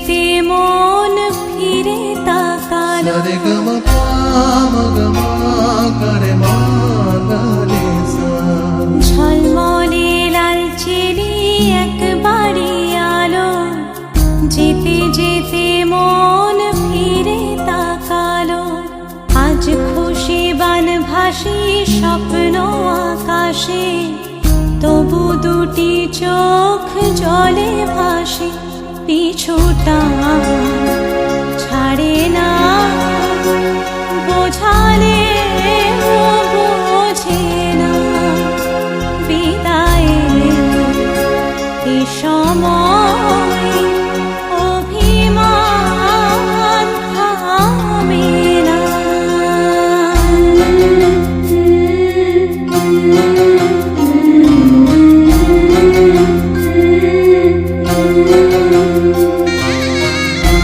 যেতে মন ফিরে তাকালো। রে ঝলমলে লাল চিড়ি বাড়ি আলো। জিতে যেতে মন ফিরে তাকালো। আজ খুশি বান ভাসি স্বপ্ন আকাশে। তবু দুটি চোখ জলে ভাসে পিছুটা ছাড়ে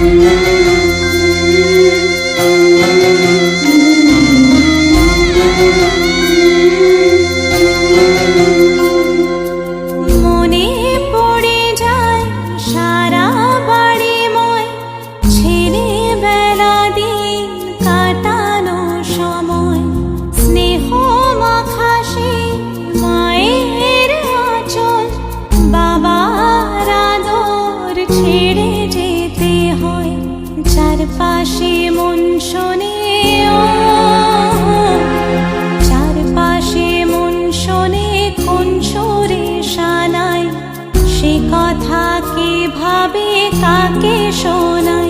মনে চারপাশে মন শোনে চারপাশে মন শোনে, কোন সুরে শানাই সে কথা কে ভাবে, কাকে শোনাই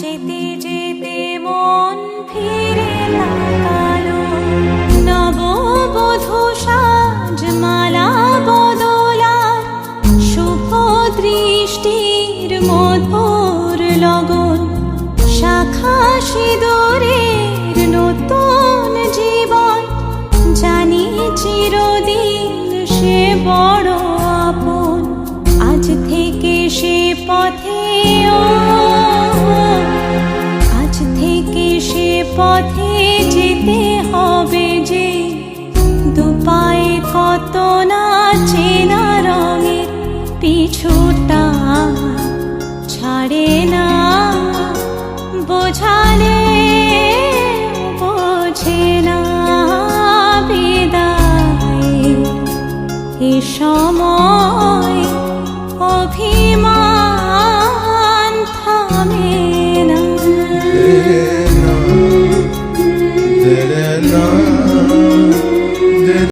যেতে যেতে মন ফিরে তাকালো। নববধূ সাজ মালা বদলার শুভ দৃষ্টির মধুর লগন, শাখা সিঁদুরের নতুন জীবন, জানি চিরদিন সে বড় আপন, আজ থেকে সে পথে ও দুপায়ে কত না চেনা রঙের পিছুটা ছাড়ে না। বোঝালে বোঝে না বিদায়। এ